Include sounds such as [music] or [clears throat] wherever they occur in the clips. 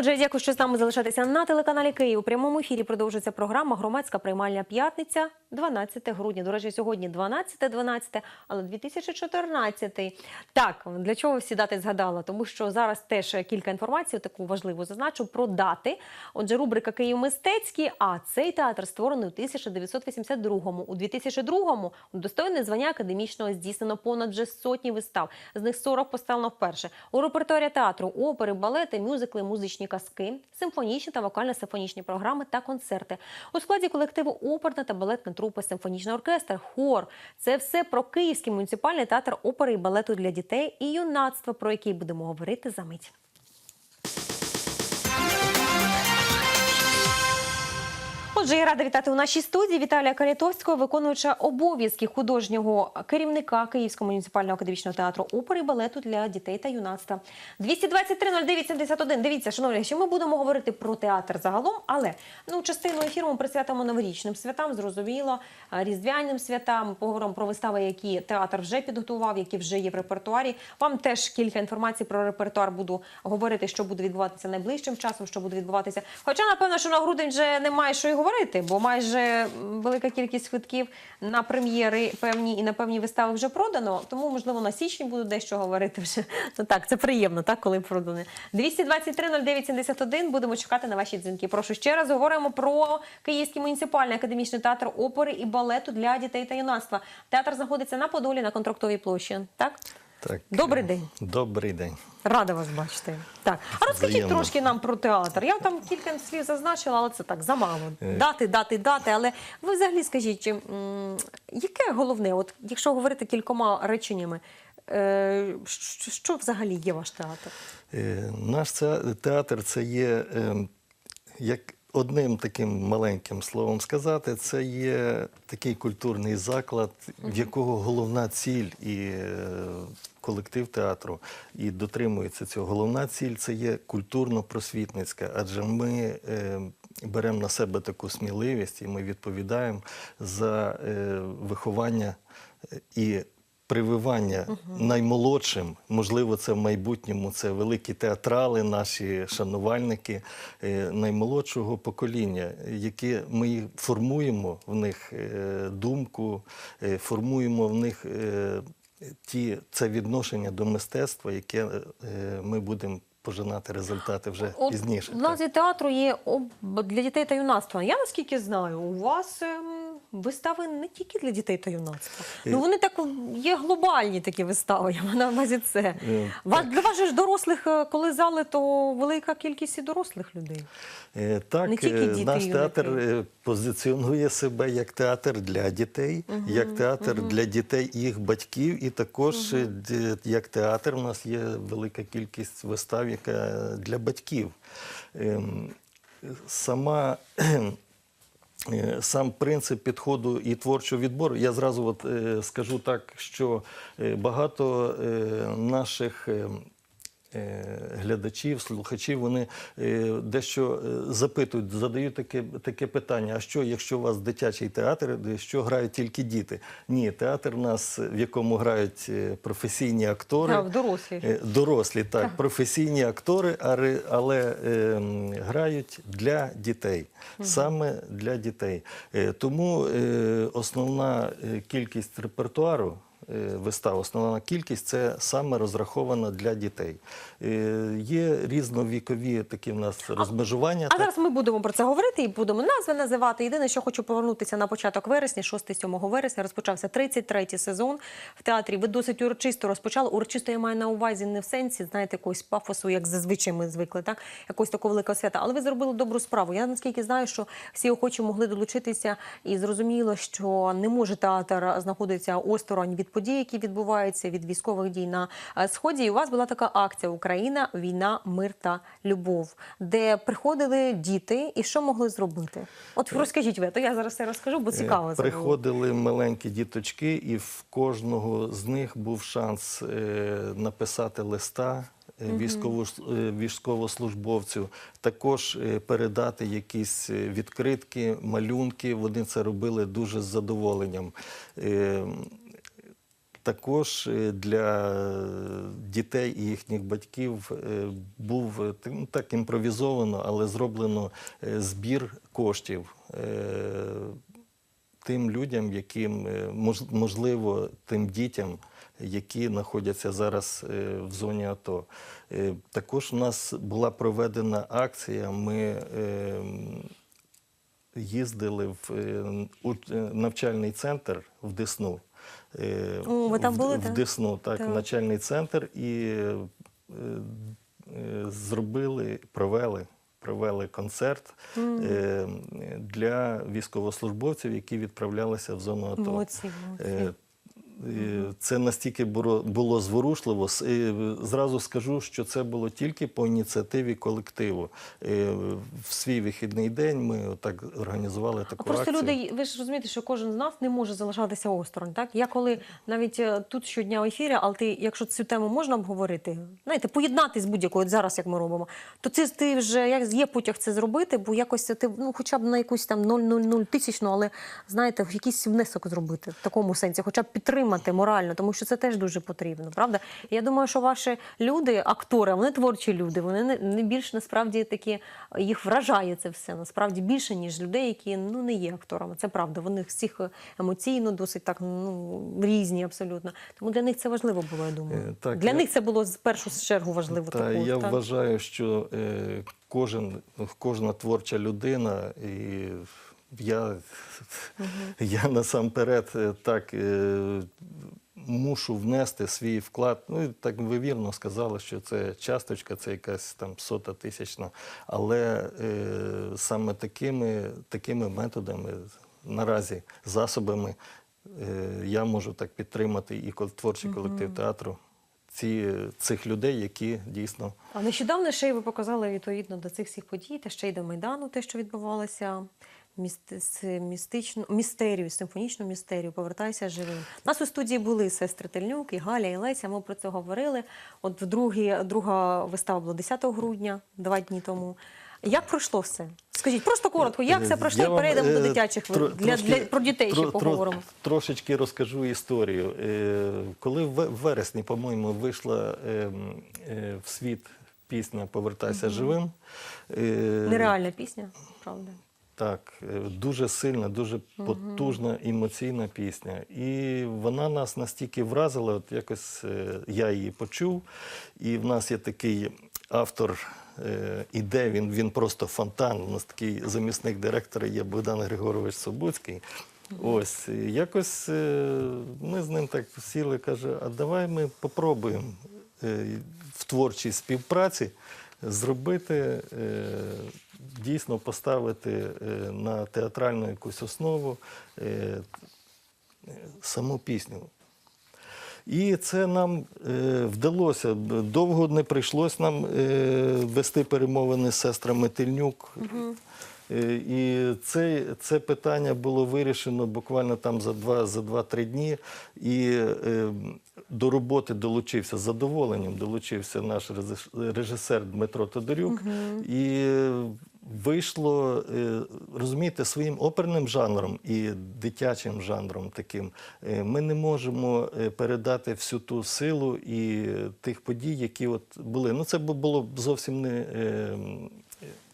Отже, дякую, що з нами залишатися на телеканалі Київ. У прямому ефірі продовжується програма Громадська приймальня п'ятниця, 12 грудня. До речі, сьогодні 12-12, але 2014. Так, для чого всі дати згадала? Тому що зараз теж кілька інформацій, таку важливу зазначу про дати. Отже, рубрика Київ мистецький. А цей театр створений у 1982-му. У 2002-му удостоєне звання академічного здійснено понад вже сотні вистав. З них 40 поставлено вперше. У репертуарі театру опери, балети, мюзикли, музичні казки, симфонічні та вокально-симфонічні програми та концерти. У складі колективу оперна та балетна трупа, симфонічний оркестр, хор. Це все про Київський муніципальний театр опери і балету для дітей і юнацтва, про який будемо говорити за мить. Отже, я рада вітати у нашій студії Віталія Карітовського, виконуюча обов'язки художнього керівника Київського муніципального академічного театру опери і балету для дітей та юнацтва. 223-09-71. Дивіться, шановні, що ми будемо говорити про театр загалом, але ну частину ефіру ми присвятимо новорічним святам, зрозуміло, різдвяним святам. Поговоримо про вистави, які театр вже підготував, які вже є в репертуарі. Вам теж кілька інформацій про репертуар буду говорити, що буде відбуватися найближчим часом, що буде відбуватися. Хоча, напевно, що на грудень вже немає що й говорити, бо майже велика кількість квитків на прем'єри певні і на певні вистави вже продано. Тому, можливо, на січні буду дещо говорити вже. [laughs] Ну так, це приємно, так, коли продано. 223-09-71. Будемо чекати на ваші дзвінки. Прошу ще раз говоримо про Київський муніципальний академічний театр опери і балету для дітей та юнацтва. Театр знаходиться на Подолі на контрактовій площі. Так? Так. Добрий день. Добрий день. Рада вас бачити. Так, а розкажіть Взаємно. трошки нам про театр. Я там кілька слів зазначила, але це так замало. Е. Дати, дати, дати. Але ви взагалі скажіть, чи, м, яке головне, от якщо говорити кількома реченнями, е, що, що взагалі є ваш театр? Е, Наш це- театр це є, е, як одним таким маленьким словом сказати, це є такий культурний заклад, в якого головна ціль і е, колектив театру і дотримується цього. Головна ціль це є культурно-просвітницька, адже ми. е, Беремо на себе таку сміливість і ми відповідаємо за е, виховання е, і прививання наймолодшим, можливо, це в майбутньому це великі театрали, наші шанувальники е, наймолодшого покоління, які ми формуємо в них е, думку, формуємо в них ті це відношення до мистецтва, яке е, ми будемо пожинати результати вже От пізніше. В назві театру є об- для дітей та юнацтва. Я наскільки знаю, у вас ем, вистави не тільки для дітей та юнацтва. Ну вони так є глобальні такі вистави. [laughs] Я маю на увазі це. Е, Для вас ж дорослих, е, коли зали, то велика кількість і дорослих людей. Е, Так, Не тільки діти, наш театр позиціонує себе як театр для дітей, як театр для дітей і їх батьків, і також як театр у нас є велика кількість вистав, яка для батьків. Ем, Сама [clears throat] Сам принцип підходу і творчого відбору. Я зразу от, е, скажу так, що е, багато е, наших е, е, глядачів, слухачів, вони е, дещо е, запитують, задають таке, таке питання: а що, якщо у вас дитячий театр, що грають тільки діти? Ні, театр у нас, в якому грають е, професійні актори. А, в дорослі. Е, Дорослі, так, професійні актори, ари- але е, грають для дітей, саме для дітей. Е, Тому е, основна е, кількість репертуару. Е, Вистав, основна кількість це саме розрахована для дітей. Е, Є різновікові такі в нас розмежування. А зараз ми будемо про це говорити і будемо назви називати. Єдине, що хочу повернутися на початок вересня, 6-7 вересня, розпочався 33-й сезон в театрі. Ви досить урочисто розпочали. Урочисто я маю на увазі не в сенсі, знаєте, якогось пафосу, як зазвичай ми звикли, так? Якогось такого великого свята. Але ви зробили добру справу. Я наскільки знаю, що всі охочі могли долучитися, і зрозуміло, що не може театр знаходитися осторонь від подій, які відбуваються від військових дій на е, сході. І у вас була така акція Україна, війна, мир та любов, де приходили діти, і що могли зробити? От розкажіть ви, то я зараз все розкажу, бо цікаво. Е, це. Приходили маленькі діточки, і в кожного з них був шанс е, написати листа. е, Військово, е, військовослужбовцю також е, передати якісь е, відкритки, малюнки. Вони це робили дуже з задоволенням. Також е, для дітей і їхніх батьків е, був е, ну, так імпровізовано, але зроблено збір коштів. Тим людям, яким можливо, тим дітям, які знаходяться зараз в зоні АТО. Також у нас була проведена акція. Ми е, їздили в навчальний центр в Десну. Е, О, ви там в- були, в так? Десну, так, Так. начальний центр, і е, е, зробили, провели. Провели концерт е, для військовослужбовців, які відправлялися в зону АТО. Молодці, молодці. Е, Це настільки було, зворушливо. Е, Зразу скажу, що це було тільки по ініціативі колективу. В свій вихідний день ми так організували таку А просто акцію. люди, ви ж розумієте, що кожен з нас не може залишатися осторонь. Так я коли навіть е, тут щодня в ефірі, але ти, якщо цю тему можна обговорити, знаєте, поєднати з будь-якою зараз, як ми робимо, то це ти вже як є потяг це зробити, бо якось ти ну, хоча б на якусь там 0,00 тисячну, але знаєте, якийсь внесок зробити в такому сенсі, хоча б підтримати морально, тому що це теж дуже потрібно, правда? Я думаю, що ваші люди, актори, вони творчі люди, вони не, не більш насправді такі їх вражає це все насправді більше, ніж людей, які ну не є акторами. Це правда. Вони всіх емоційно досить так ну різні абсолютно. Тому для них це важливо було. Я думаю. Е, так, для я- них це було з першу чергу важливо. Та такого, я так. вважаю, що е, кожен, кожна творча людина, і я, я насамперед е, так е, мушу внести свій вклад. Ну, так ви вірно сказали, що це часточка, це якась там сота тисячна. Але е, саме такими, такими методами, наразі засобами, е, я можу так підтримати і творчий колектив театру. Ці, цих людей, які дійсно А нещодавно ще й ви показали відповідно до цих всіх подій, та ще й до Майдану, те, що відбувалося. Місти, містичну містерію, симфонічну містерію, повертайся живим. У нас у студії були сестри Тельнюк, і Галя, і Леся. Ми про це говорили. От в другі, друга вистава була 10 грудня, два дні тому. Як пройшло все? Скажіть, просто коротко, як все пройшло, і вам, перейдемо до е, дитячих тро- для, для, про дітей ще тро- тро- поговоримо. Трошечки розкажу історію. Е, Коли в вересні, по-моєму, вийшла е, е, в світ пісня Повертайся живим. е, Нереальна пісня, правда. Так, е, дуже сильна, дуже потужна емоційна пісня. І вона нас настільки вразила, от якось е, я її почув. І в нас є такий автор е, іде, він, він просто фонтан. У нас такий замісник директора є Богдан Григорович Собуцький. Ось, якось ми з ним так сіли, каже, а давай ми попробуємо в творчій співпраці зробити, е, дійсно поставити е, на театральну якусь основу е, саму пісню. І це нам е, вдалося. Довго не прийшлось нам е, вести перемовини з сестрами Тельнюк. Е, І це, це питання було вирішено буквально там за два за два-три дні. І е, до роботи долучився з задоволенням. Долучився наш режисер Дмитро Тодорюк. І е, вийшло, е, розумієте, своїм оперним жанром і дитячим жанром таким. е, Ми не можемо е, передати всю ту силу і тих подій, які от були. Ну, це було б зовсім не.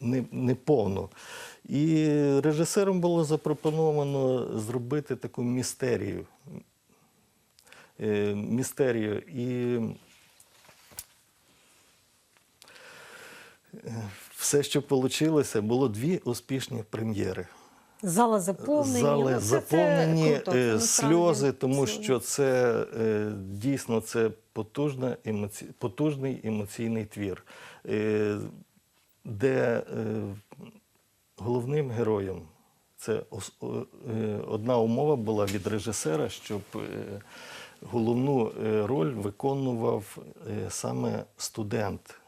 Не, не повно. І режисером було запропоновано зробити таку містерію. Е, містерію. І е, все, що вийшло, було дві успішні прем'єри. Зала заповнені. Зали Ну, це- це круто, е, сльози, тому що це е, дійсно це потужна емоці... потужний емоційний твір, де е, головним героєм це е, одна умова була від режисера, щоб е, головну роль виконував саме студент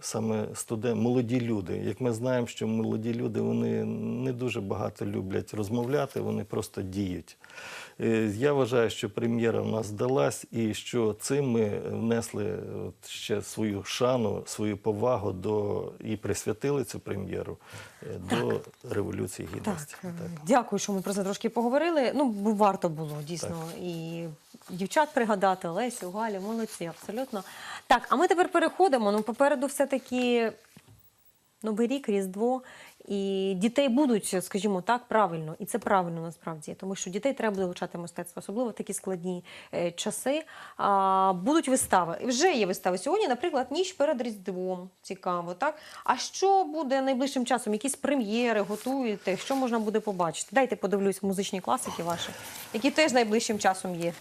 саме студент, молоді люди. Як ми знаємо, що молоді люди вони не дуже багато люблять розмовляти, вони просто діють. Е, Я вважаю, що прем'єра в нас вдалась, і що цим ми внесли от ще свою шану, свою повагу до і присвятили цю прем'єру е, до Революції Гідності. Так, е, дякую, що ми про це трошки поговорили. Ну, варто було дійсно і дівчат пригадати, Лесю, Галю, молодці, абсолютно. Так, а ми тепер переходимо. Ну, попереду все-таки Новий рік, Різдво. І дітей будуть, скажімо так, правильно, і це правильно насправді, тому що дітей треба буде вивчати мистецтво, особливо в такі складні е, часи. А, будуть вистави. І Вже є вистави сьогодні, наприклад, ніч перед Різдвом. Цікаво, так? А що буде найближчим часом? Якісь прем'єри готуєте? Що можна буде побачити? Дайте подивлюсь музичні класики ваші, які теж найближчим часом є.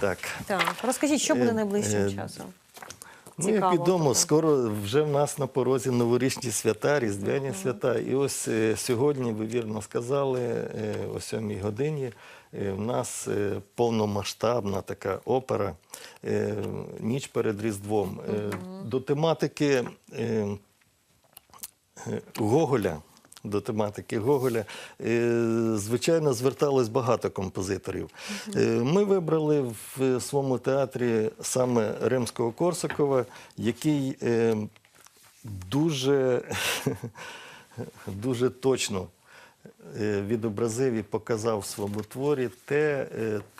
Так. Так, розкажіть, що буде Е, найближчим е, часом? Ну, як відомо, скоро вже в нас на порозі новорічні свята, різдвяні свята. І ось е, сьогодні, ви вірно сказали, е, о 7 годині е, в нас повномасштабна така опера Ніч перед Різдвом. До тематики Гоголя. До тематики Гоголя, е, звичайно, зверталось багато композиторів. Е, Ми вибрали в своєму театрі саме Римського Корсакова, який е, дуже, [laughs] дуже точно відобразив і показав в своєму творі те,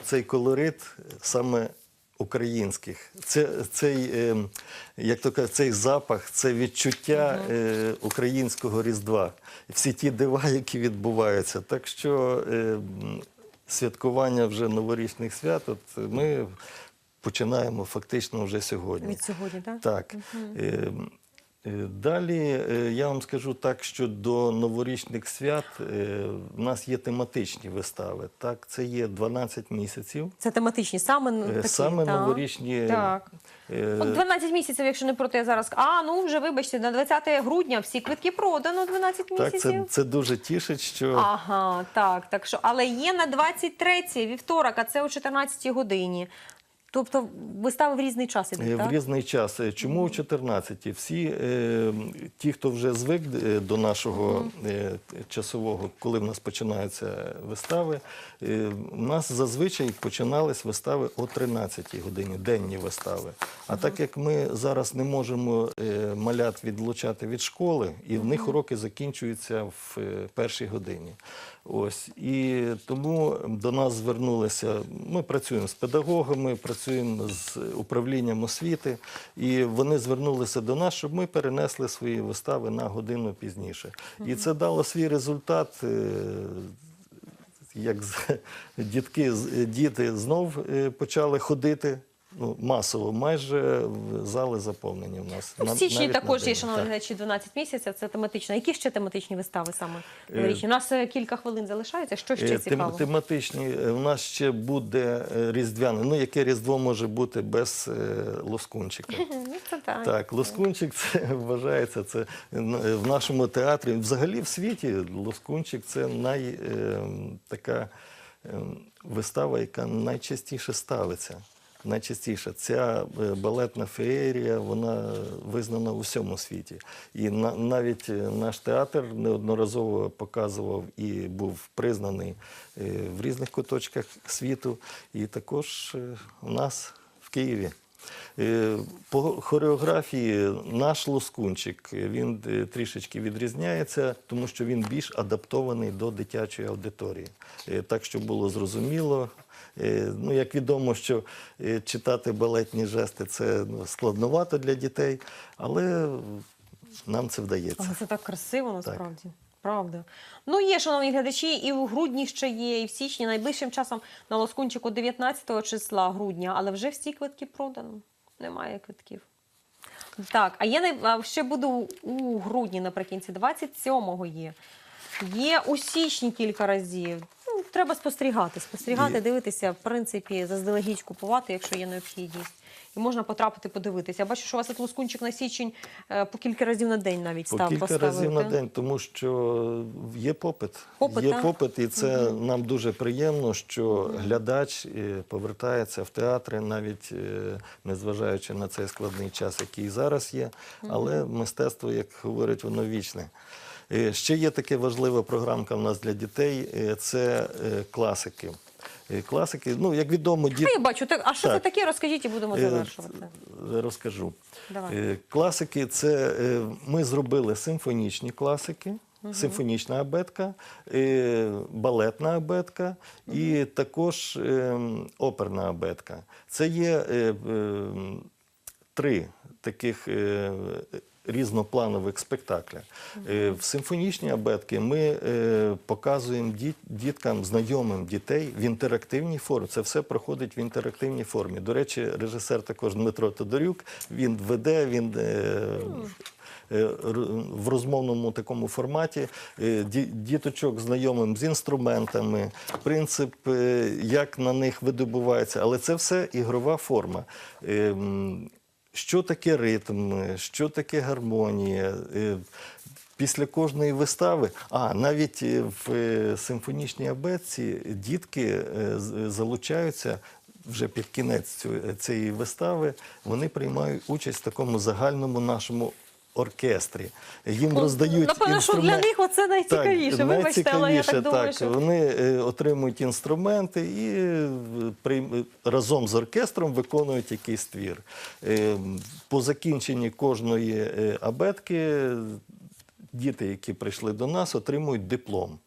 цей колорит саме українських. Це, цей, е, як то кажуть, цей запах, це відчуття е, українського Різдва. Всі ті дива, які відбуваються. Так що е, святкування вже новорічних свят, от ми починаємо фактично вже сьогодні. Від сьогодні, так? Так. Е, Далі е, я вам скажу так, що до новорічних свят е, в нас є тематичні вистави. Так, це є 12 місяців. Це тематичні, саме Е, такі. Саме так. новорічні. Так. е, От 12 місяців, якщо не проти, я зараз. А, ну вже вибачте, на 20 грудня всі квитки продано 12 Так, місяців. це, це дуже тішить, що Ага, так, так що, але є на 23 вівторок, а це о 14 годині. Тобто вистави в різний час Е, ідуть, В різний час. Е, Чому в 14? Всі е, ті, хто вже звик е, до нашого е, часового, коли в нас починаються вистави, е, в нас зазвичай починались вистави о 13 годині, денні вистави. А так як ми зараз не можемо е, малят відлучати від школи, і в них уроки закінчуються в е, першій годині. Ось і тому до нас звернулися. Ми працюємо з педагогами, працюємо з управлінням освіти, і вони звернулися до нас, щоб ми перенесли свої вистави на годину пізніше. І це дало свій результат. е, Як дітки, діти знов е, почали ходити. Ну, масово, майже в- зали заповнені в нас. Ну, в січні навіть на також є, шановні глядачі, 12 місяців, це тематично. Які ще тематичні вистави саме Е, новорічні? У нас е, кілька хвилин залишається. Що ще Е, тем- цікаво? Тематичні у нас ще буде різдвяне. Ну, яке різдво може бути без лоскунчика? [laughs] Ну, так. Так, лоскунчик це [laughs] вважається. Це в нашому театрі. Взагалі в світі лоскунчик це най, е, така е, вистава, яка найчастіше ставиться. Найчастіше ця е, балетна феєрія, вона визнана у всьому світі. І на, навіть е, наш театр неодноразово показував і був признаний е, в різних куточках світу, і також у нас в Києві. По хореографії наш лоскунчик він трішечки відрізняється, тому що він більш адаптований до дитячої аудиторії. Так, щоб було зрозуміло. Е, Ну, як відомо, що е, читати балетні жести це ну, складновато для дітей, але нам це вдається. Але це так красиво насправді. Правда. Ну, є, шановні глядачі, і в грудні ще є, і в січні. Найближчим часом на Лоскунчику 19 числа грудня, але вже всі квитки продано. Немає квитків. Так, а най- а ще буде у- у грудні наприкінці, 27-го є. Є у січні кілька разів. Ну, треба спостерігати, спостерігати, дивитися, в принципі, заздалегідь купувати, якщо є необхідність. І можна потрапити, подивитися. Я бачу, що у вас тут лускунчик на січень е, по кілька разів на день навіть По став кілька разів на день, тому що є попит. Попит, є так? попит, і це нам дуже приємно, що глядач е, повертається в театри, навіть е, незважаючи на цей складний час, який зараз є. Але мистецтво, як говорять, воно вічне. Е, Ще є така важлива програмка в нас для дітей е, це е, класики. Класики, ну як відомо, діти. Я бачу, так, а що це таке? Розкажіть і будемо завершувати. Розкажу. Давай. Класики це ми зробили симфонічні класики, симфонічна абетка, балетна абетка і також оперна абетка. Це є три таких. Різнопланових спектакля. Е, В симфонічній абетки ми е, показуємо діткам, знайомим дітей в інтерактивній формі. Це все проходить в інтерактивній формі. До речі, режисер також Дмитро Тодорюк, він веде, він е, в розмовному такому форматі діточок знайомим з інструментами, принцип, як на них видобувається, але це все ігрова форма. Що таке ритм, що таке гармонія? Е, Після кожної вистави, а навіть е, в е, симфонічній абетці дітки залучаються вже під кінець цієї вистави. Вони приймають участь в такому загальному нашому оркестрі. Їм Ну, роздають напевно, що для них оце найцікавіше. Так, Вибачте, але я так найцікавіше, думаю, так. що Вони е, отримують інструменти і е, прийм- разом з оркестром виконують якийсь твір. Е, По закінченні кожної абетки діти, які прийшли до нас, отримують диплом.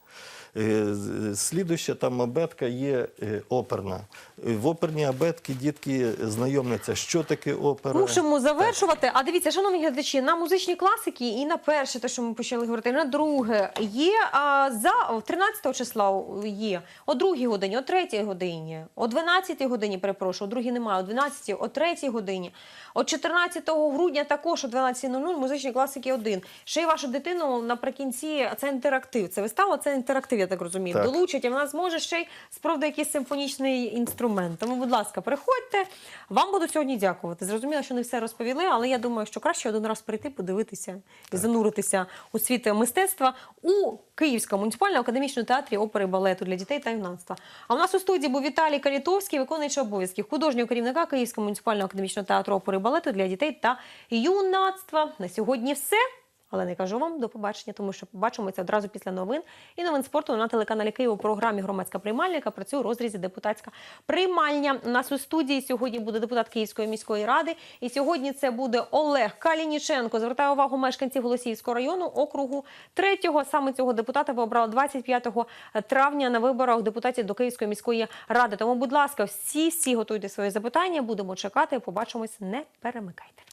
Слідуща там абетка є оперна. В оперній абетки дітки знайомляться, що таке опера. Мусимо завершувати. А дивіться, шановні глядачі, на музичні класики і на перше, те, що ми почали говорити, і на друге є а, за 13 числа є о 2 годині, о 3 годині, о 12 годині, перепрошую, о 2 немає, о 12, о 3 годині. О 14 грудня також о 12.00 музичні класики 1. Ще й вашу дитину наприкінці це інтерактив. Це вистава, це інтерактив, я так розумію. Так. Долучать, і вона зможе ще й спробувати якийсь симфонічний інструмент. Тому, будь ласка, приходьте. Вам буду сьогодні дякувати. Зрозуміло, що не все розповіли, але я думаю, що краще один раз прийти, подивитися і зануритися у світ мистецтва у Київському муніципальному академічному театрі опери балету для дітей та юнацтва. А у нас у студії був Віталій Калітовський, виконуючий обов'язків художнього керівника Київського муніципального академічного театру опери балету для дітей та юнацтва. На сьогодні все. Але не кажу вам до побачення, тому що побачимося одразу після новин і новин спорту на телеканалі Київ у програмі Громадська приймальня, яка працює у розрізі депутатська приймальня. У нас у студії сьогодні буде депутат Київської міської ради. І сьогодні це буде Олег Калініченко. Звертаю увагу мешканців Голосіївського району округу третього. Саме цього депутата ви обрали 25 травня на виборах депутатів до Київської міської ради. Тому, будь ласка, всі всі готуйте свої запитання. Будемо чекати. Побачимось. Не перемикайте.